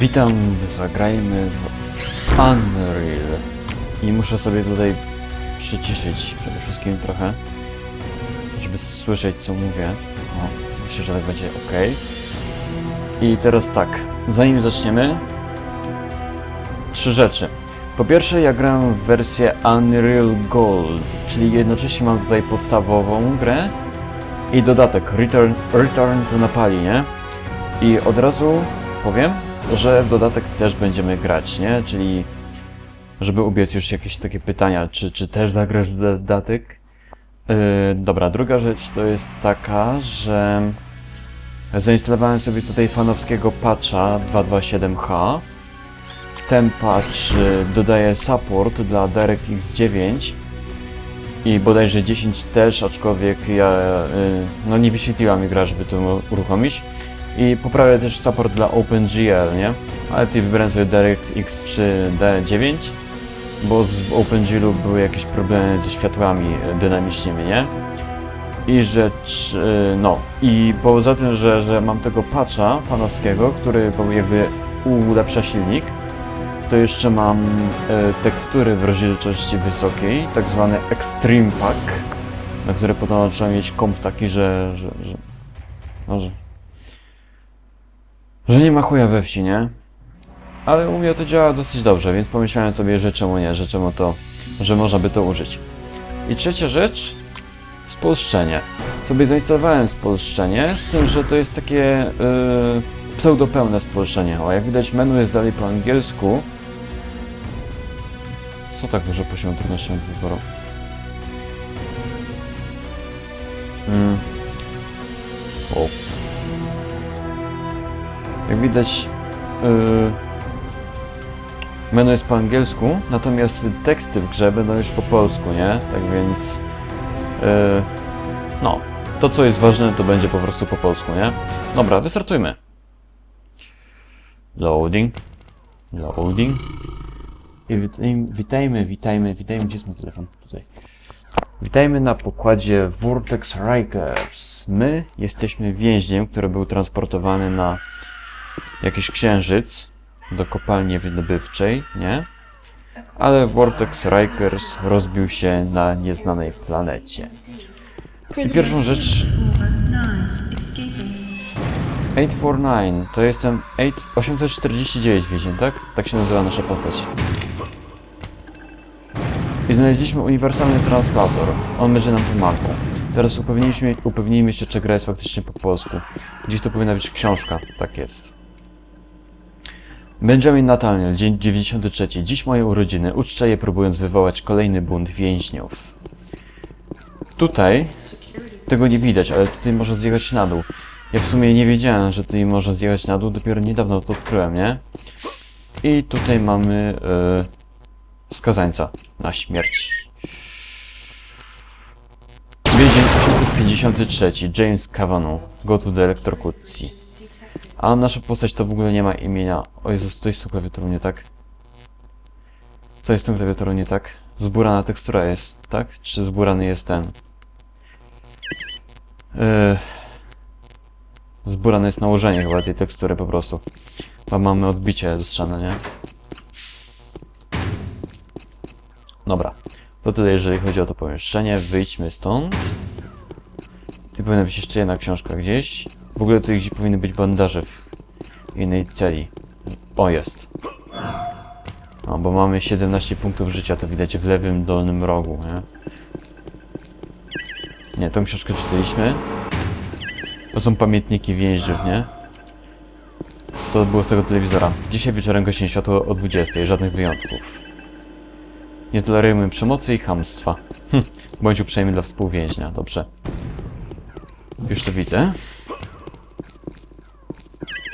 Witam, zagrajmy w Unreal. I muszę sobie tutaj przyciszyć przede wszystkim trochę, żeby słyszeć co mówię. O, myślę, że tak będzie ok. I teraz tak, zanim zaczniemy, trzy rzeczy. Po pierwsze, ja gram w wersję Unreal Gold, czyli jednocześnie mam tutaj podstawową grę i dodatek Return, Return to Napali, nie? I od razu powiem, że w dodatek też będziemy grać, nie? Czyli żeby ubiec już jakieś takie pytania, czy, czy też zagrasz w dodatek? Yy, dobra, druga rzecz to jest taka, że zainstalowałem sobie tutaj fanowskiego patcha 227H. Ten patch dodaje support dla DirectX 9 i bodajże 10 też, aczkolwiek ja y, no nie wyświetliła mi gra, żeby to uruchomić. I poprawia też support dla OpenGL, nie? Ale tutaj wybrałem sobie DirectX czy D9, bo z- w OpenGL-u były jakieś problemy ze światłami y, dynamicznymi, nie? I rzecz, y, no, i poza tym, że, że mam tego patcha fanowskiego, który jakby ulepsza silnik, to jeszcze mam e, tekstury w rozdzielczości wysokiej, tak zwany Extreme Pack, na które potem trzeba mieć komp taki, że, że, że, no, że, że nie ma chuja we wsi, nie? Ale u mnie to działa dosyć dobrze, więc pomyślałem sobie, że czemu nie, że czemu to, że można by to użyć. I trzecia rzecz, spolszczenie. Sobie zainstalowałem spolszczenie, z tym, że to jest takie yy, pseudopełne spolszczenie. O, jak widać menu jest dalej po angielsku. Co tak dużo poziom trudności mam wyboru? Mm. Widać yy, menu jest po angielsku, natomiast teksty w grze będą już po polsku, nie? Tak więc yy, no, to co jest ważne to będzie po prostu po polsku, nie? Dobra, wystartujmy. Loading. Loading. I witajmy, witajmy, witajmy, witajmy, gdzie jest mój telefon? Tutaj. Witajmy na pokładzie Vortex Rikers. My jesteśmy więźniem, który był transportowany na jakiś księżyc do kopalni wydobywczej, nie? Ale Vortex Rikers rozbił się na nieznanej planecie. I pierwszą rzecz 849, to jestem 8, 849 więzień, tak? Tak się nazywa nasza postać. I znaleźliśmy uniwersalny translator. On będzie nam pomagał. Teraz upewniliśmy, upewnijmy się, czy gra jest faktycznie po polsku. Gdzieś to powinna być książka. Tak jest. Benjamin Nathaniel, dzień 93. Dziś moje urodziny. Uczczę je próbując wywołać kolejny bunt więźniów. Tutaj tego nie widać, ale tutaj można zjechać na dół. Ja w sumie nie wiedziałem, że tutaj można zjechać na dół, dopiero niedawno to odkryłem, nie? I tutaj mamy yy, skazańca na śmierć. Więzień 853, James Cavanaugh, gotów do elektrokucji. A nasza postać to w ogóle nie ma imienia. O Jezus, jest z tą klawiaturą nie tak? Co jest z tą klawiaturą nie tak? Zburana tekstura jest, tak? Czy zburany jest ten? Yy, zburane jest nałożenie chyba tej tekstury po prostu. Bo mamy odbicie lustrzane, nie? Dobra. To tyle jeżeli chodzi o to pomieszczenie. Wyjdźmy stąd. Tu powinna być jeszcze jedna książka gdzieś. W ogóle tutaj gdzieś powinny być bandaże w innej celi. O, jest. No, bo mamy 17 punktów życia, to widać w lewym dolnym rogu, nie? Nie, tą książkę czytaliśmy. To są pamiętniki więźniów, nie? To było z tego telewizora. Dzisiaj wieczorem gaśnie światło o 20, żadnych wyjątków. Nie tolerujemy przemocy i chamstwa. Hm, bądź uprzejmy dla współwięźnia, dobrze. Już to widzę.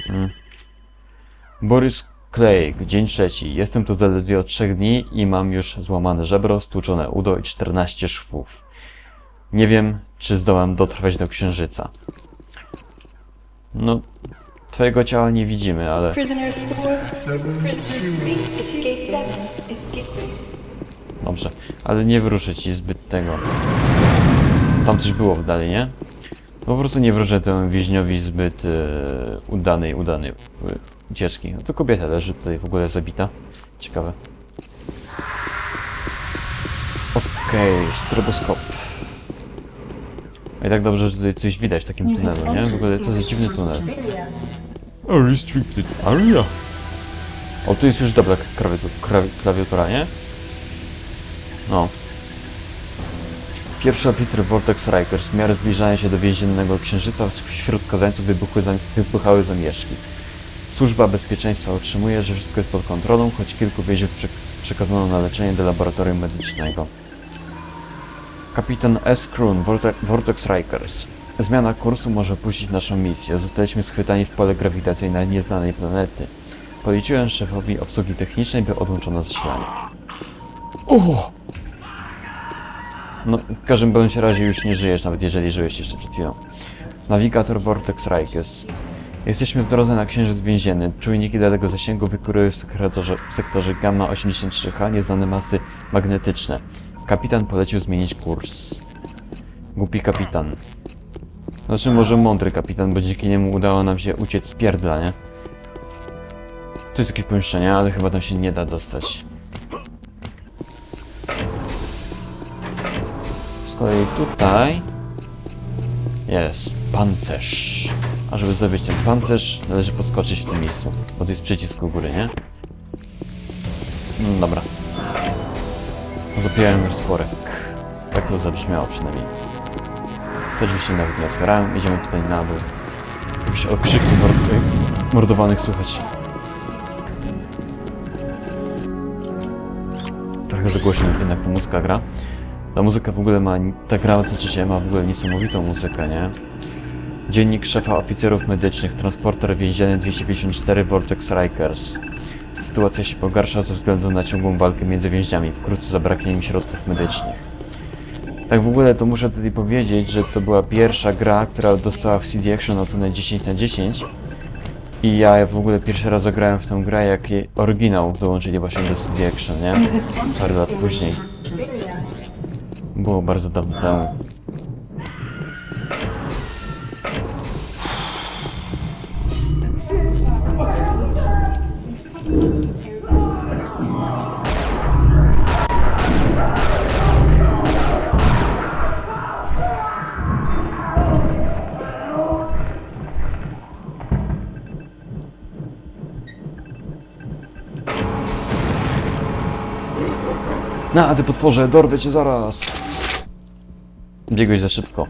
Hmm. Borys Clegg, dzień trzeci. Jestem tu zaledwie od trzech dni i mam już złamane żebro, stłuczone udo i 14 szwów. Nie wiem, czy zdołam dotrwać do księżyca. No, twojego ciała nie widzimy, ale... Prisoner 4, Prisoner 3, Escape 7, Escape Dobrze, ale nie wróżę ci zbyt tego. Tam coś było dalej, nie? Po prostu nie wróżę temu więźniowi zbyt e, udanej, udanej, e, ucieczki. No to kobieta leży tutaj w ogóle zabita. Ciekawe. Okej, stroboskop. I tak dobrze, że tutaj coś widać w takim tunelu, nie? W ogóle co za dziwny tunel. A restricted area. O, tu jest już dobra klawiatur- klawi- klawiatura, nie? No. Pierwszy oficer Vortex Rikers w miarę zbliżania się do więziennego księżyca wśród skazańców wybuchły wybuchały zamieszki. Służba bezpieczeństwa utrzymuje, że wszystko jest pod kontrolą, choć kilku więźniów prze przekazano na leczenie do laboratorium medycznego. Kapitan S. Kroon, Vorte Vortex Rikers. Zmiana kursu może opuścić naszą misję. Zostaliśmy schwytani w pole grawitacyjne nieznanej planety. Policzyłem szefowi obsługi technicznej, by odłączono zasilanie. O! No, w każdym bądź razie już nie żyjesz, nawet jeżeli żyłeś jeszcze przed chwilą. Nawigator Vortex Rikers. Jesteśmy w drodze na księżyc więzienny. Czujniki daleko zasięgu wykórują w, sekretorze, w sektorze Gamma 83H nieznane masy magnetyczne. Kapitan polecił zmienić kurs. Głupi kapitan. Znaczy może mądry kapitan, bo dzięki niemu udało nam się uciec z pierdla, nie? Tu jest jakieś pomieszczenie, ale chyba tam się nie da dostać. Z kolei tutaj jest pancerz. A żeby zdobyć ten pancerz, należy podskoczyć w tym miejscu, bo to jest przycisk u góry, nie? No dobra. Zapijałem rozporek. Tak to zabrzmiało przynajmniej. Te drzwi się nawet nie otwierają. Idziemy tutaj na dół. Jakieś okrzyki mord- mordowanych słychać. Trochę za głośno jednak ta muzyka gra. Ta muzyka w ogóle ma, ta gra znaczy się ma w ogóle niesamowitą muzykę, nie? Dziennik szefa oficerów medycznych, transporter więzienny 254 Vortex Rikers. Sytuacja się pogarsza ze względu na ciągłą walkę między więźniami. Wkrótce zabraknie im środków medycznych. Tak w ogóle to muszę tutaj powiedzieć, że to była pierwsza gra, która dostała w CD Action ocenę 10 na 10. I ja w ogóle pierwszy raz zagrałem w tę grę, jak oryginał dołączyli właśnie do CD Action, nie? Parę lat później. Było bardzo dawno temu. Na, ty potworze, dorwę cię zaraz! Biegłeś za szybko.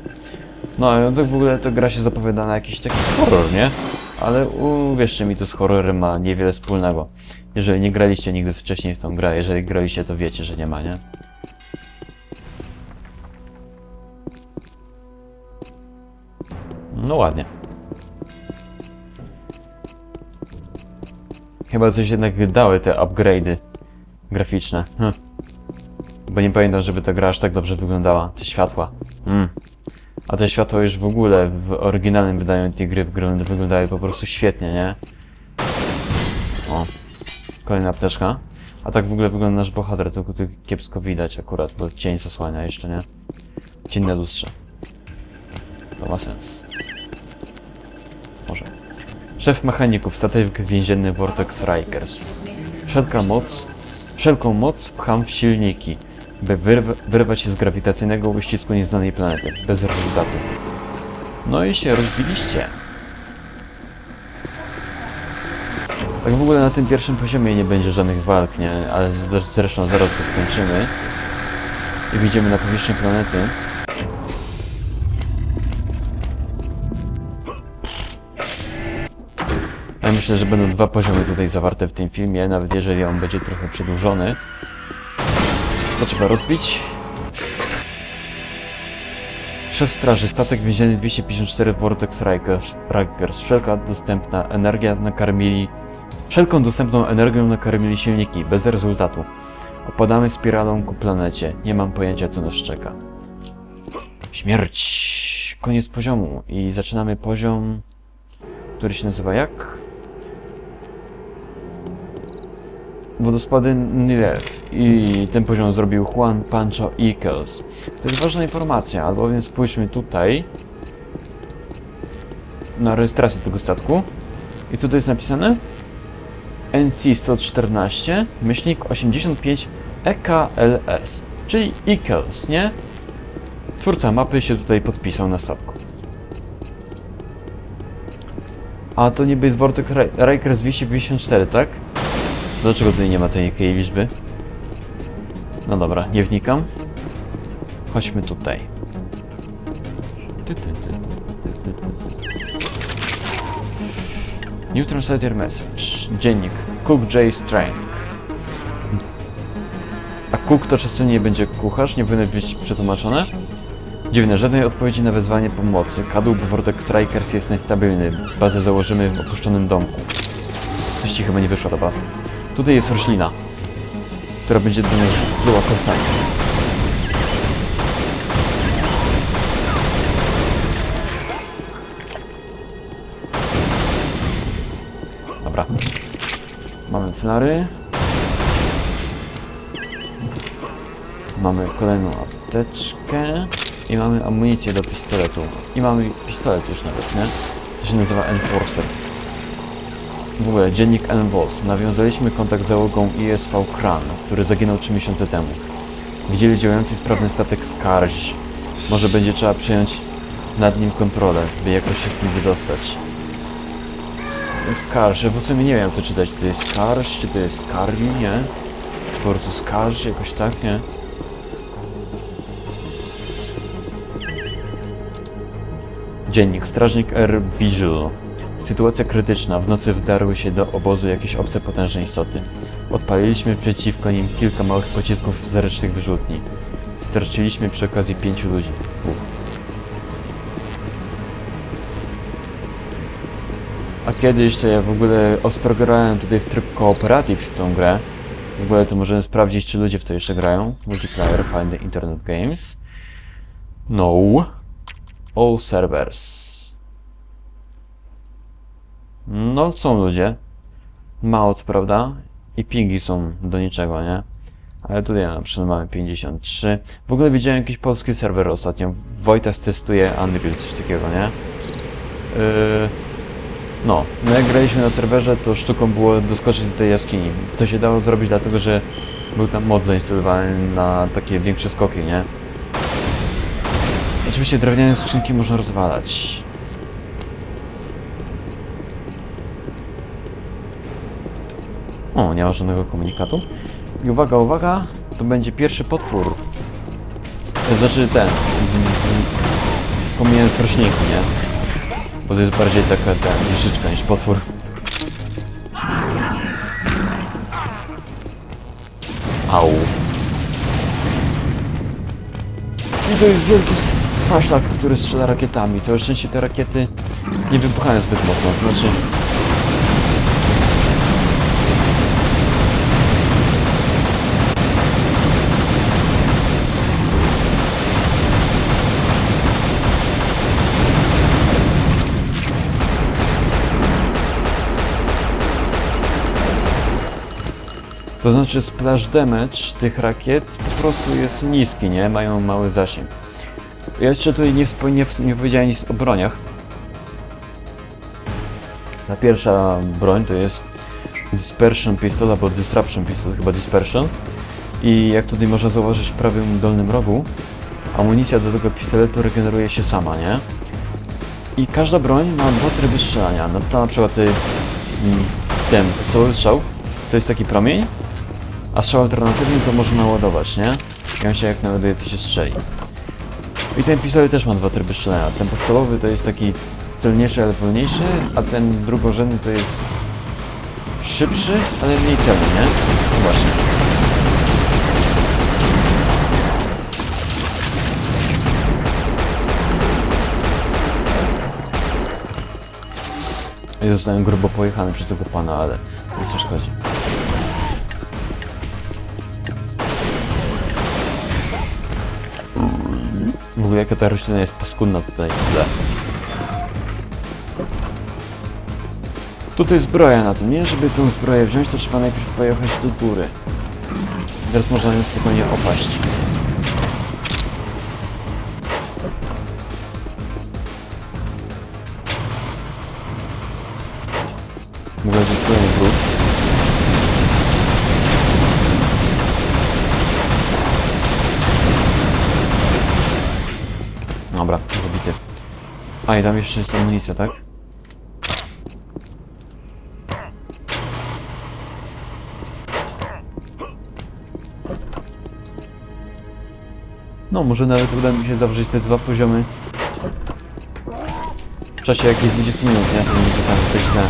No, tak w ogóle to gra się zapowiada na jakiś taki horror, nie? Ale uwierzcie mi, to z horrorem ma niewiele wspólnego. Jeżeli nie graliście nigdy wcześniej w tą grę, jeżeli graliście, to wiecie, że nie ma, nie? No ładnie. Chyba coś jednak dały te upgrade'y graficzne. Hm. Bo nie pamiętam, żeby ta gra aż tak dobrze wyglądała. Te światła. Mm. A te światła już w ogóle w oryginalnym wydaniu tej gry wygląda- wyglądały po prostu świetnie, nie? O. Kolejna apteczka. A tak w ogóle wygląda nasz bohater, tylko tu kiepsko widać akurat, bo cień zasłania jeszcze, nie? Cień na lustrze. To ma sens. Może. Szef mechaników, statek więzienny Vortex Rikers. Wszelka moc, wszelką moc pcham w silniki, by wyrw wyrwać się z grawitacyjnego uścisku nieznanej planety, bez rezultatu. No i się rozbiliście. Tak w ogóle na tym pierwszym poziomie nie będzie żadnych walk, nie? Ale zresztą zaraz go skończymy. I wyjdziemy na powierzchnię planety. Ja myślę, że będą dwa poziomy tutaj zawarte w tym filmie, nawet jeżeli on będzie trochę przedłużony. To trzeba rozbić. Szef straży, statek więzienny 254 Vortex Rikers. Rikers. Wszelka dostępna energia nakarmili... Wszelką dostępną energią nakarmili silniki, bez rezultatu. Opadamy spiralą ku planecie. Nie mam pojęcia, co nas czeka. Śmierć! Koniec poziomu. I zaczynamy poziom... Który się nazywa jak? Wodospady Nilew i ten poziom zrobił Juan Pancho Eakles. To jest ważna informacja, albowiem spójrzmy tutaj na rejestrację tego statku. I co tu jest napisane? NC-114, myślnik 85 EKLS, czyli EKLS, nie? Twórca mapy się tutaj podpisał na statku. A to niby jest Vortex Rikers 254, tak? Dlaczego tutaj nie ma tej jakiej liczby? No dobra, nie wnikam. Chodźmy tutaj. New Translator Message. Dziennik. Cook J. Strang. A cook to czasem nie będzie kucharz? Nie powinno być przetłumaczone? Dziwne, żadnej odpowiedzi na wezwanie pomocy. Kadłub Vortex Strikers jest niestabilny. Bazę założymy w opuszczonym domku. Coś ci chyba nie wyszła ta baza. Tutaj jest roślina, która będzie do nas pluła kolcami. Dobra. Mamy flary. Mamy kolejną apteczkę. I mamy amunicję do pistoletu. I mamy pistolet już nawet, nie? To się nazywa Enforcer. W ogóle, dziennik NWOS. Nawiązaliśmy kontakt z załogą ISV Kran, który zaginął 3 miesiące temu. Widzieli działający sprawny statek Skarż. Może będzie trzeba przejąć nad nim kontrolę, by jakoś się z tym wydostać. Skarż, w sumie nie wiem to czytać, czy to jest Skarż, czy to jest Skarli, nie? Czy po prostu Skarż, jakoś tak, nie? Dziennik. Strażnik R. Bijul. Sytuacja krytyczna. W nocy wdarły się do obozu jakieś obce potężne istoty. Odpaliliśmy przeciwko nim kilka małych pocisków z ręcznych wyrzutni. Straciliśmy przy okazji pięciu ludzi. A kiedyś to ja w ogóle ostro grałem tutaj w tryb cooperative w tą grę. W ogóle to możemy sprawdzić, czy ludzie w to jeszcze grają. Multiplayer, find the internet games. No. All servers. No, są ludzie. Mało prawda. I pingi są do niczego, nie? Ale tutaj na przykład mamy 53. W ogóle widziałem jakiś polski serwer ostatnio. Wojtas testuje Unreal, coś takiego, nie? Yy... No, no jak graliśmy na serwerze, to sztuką było doskoczyć do tej jaskini. To się dało zrobić dlatego, że był tam mod zainstalowany na takie większe skoki, nie? Oczywiście drewniane skrzynki można rozwalać. O, nie ma żadnego komunikatu. I uwaga, uwaga, to będzie pierwszy potwór. To znaczy ten. z- roślinki, nie? Bo to jest bardziej taka ten, wieżyczka niż potwór. Au. I to jest wielki spaszlak, który strzela rakietami. Całe szczęście te rakiety nie wybuchają zbyt mocno. Znaczy... To znaczy splash damage tych rakiet po prostu jest niski, nie? Mają mały zasięg. Ja jeszcze tutaj nie, nie, nie powiedziałem nic o broniach. Ta pierwsza broń to jest Dispersion Pistol albo Disruption Pistol, chyba Dispersion. I jak tutaj można zauważyć w prawym dolnym rogu, amunicja do tego pistoletu regeneruje się sama, nie? I każda broń ma dwa tryby strzelania. No to na przykład y, mm, ten podstawowy strzał to jest taki promień, a strzał alternatywny to można naładować, nie? I się jak naładuje, to się strzeli. I ten pistolet też ma dwa tryby strzelania. Ten podstawowy to jest taki celniejszy, ale wolniejszy, a ten drugorzędny to jest szybszy, ale mniej celny, nie? No Właśnie. I zostałem grubo pojechany przez tego pana, ale nie szkodzi. W ogóle jaka ta roślina jest paskudna tutaj w tle. Tutaj zbroja na tym, nie? Żeby tą zbroję wziąć, to trzeba najpierw pojechać do góry. Teraz można ją spokojnie opaść. A i tam jeszcze jest amunicja, tak? No, może nawet uda mi się zawrzeć te dwa poziomy w czasie jakichś 20 minut, nie? To nie będzie tam tak źle.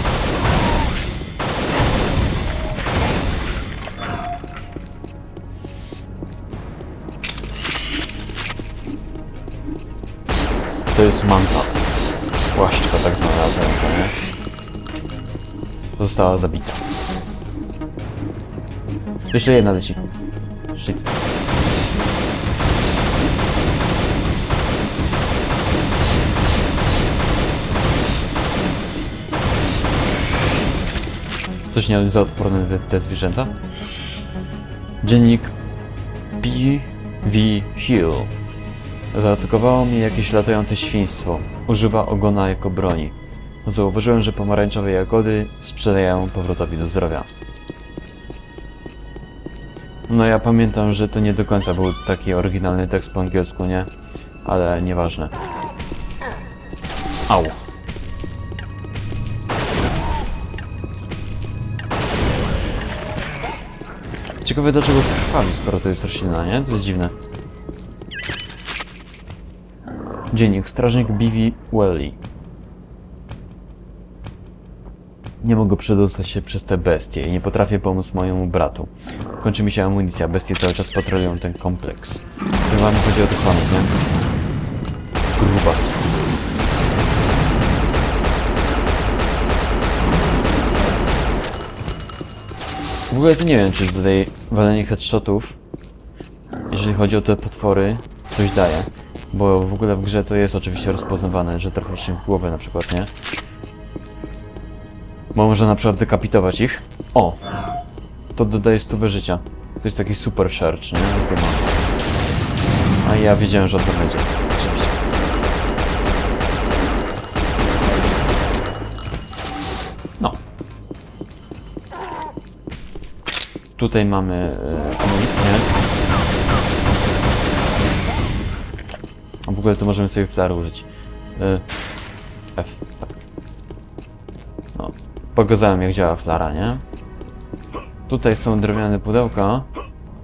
To jest manta. Płaszczka tak zwana latająca, nie? Została zabita. Jeszcze jedna leci. Shit. Coś nie za odporne te, te zwierzęta? Dziennik P.V. Hill. Zaatakowało mnie jakieś latające świństwo. Używa ogona jako broni. Zauważyłem, że pomarańczowe jagody sprzedają powrotowi do zdrowia. No ja pamiętam, że to nie do końca był taki oryginalny tekst po angielsku, nie? Ale nieważne. Au. Ciekawe dlaczego krwawi, skoro to jest roślina, nie? To jest dziwne. Dziennik. Strażnik B.V. Welly. Nie mogę przedostać się przez te bestie i nie potrafię pomóc mojemu bratu. Kończy mi się amunicja, bestie cały czas patrolują ten kompleks. Chyba mi chodzi o tych panów, nie? Grubas. W ogóle to nie wiem, czy tutaj walenie headshotów, jeżeli chodzi o te potwory, coś daje. Bo w ogóle w grze to jest oczywiście rozpoznawane, że trafiasz się w głowę na przykład, nie? Bo można na przykład dekapitować ich. O! To dodaje stówę życia. To jest taki super search, nie? A ja wiedziałem, że o to będzie. No. Tutaj mamy e, amunicję. Ogóle to możemy sobie flary użyć. E, F, tak. No, pokazałem jak działa flara, nie? Tutaj są drewniane pudełka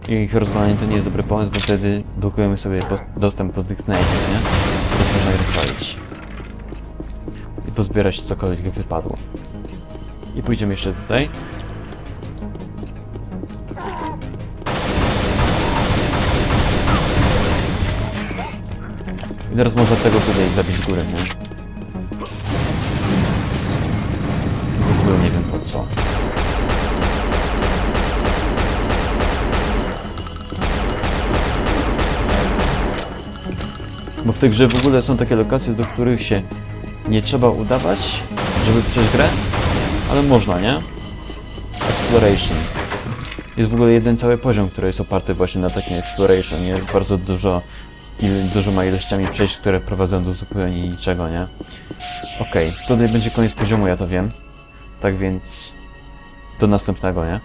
i ich rozwalenie to nie jest dobry pomysł, bo wtedy blokujemy sobie dostęp do tych snake'ów, nie? Więc można je rozwalić. I pozbierać cokolwiek wypadło. I pójdziemy jeszcze tutaj. Teraz można tego tutaj zabić z góry, nie? W ogóle nie wiem po co. Bo w tej grze w ogóle są takie lokacje, do których się nie trzeba udawać, żeby przejść grę, ale można, nie? Exploration. Jest w ogóle jeden cały poziom, który jest oparty właśnie na takim exploration. Jest bardzo dużo, il, dużoma ilościami przejść, które prowadzą do zupełnie niczego, nie? Okej, tutaj będzie koniec poziomu, ja to wiem. Tak więc do następnego, nie?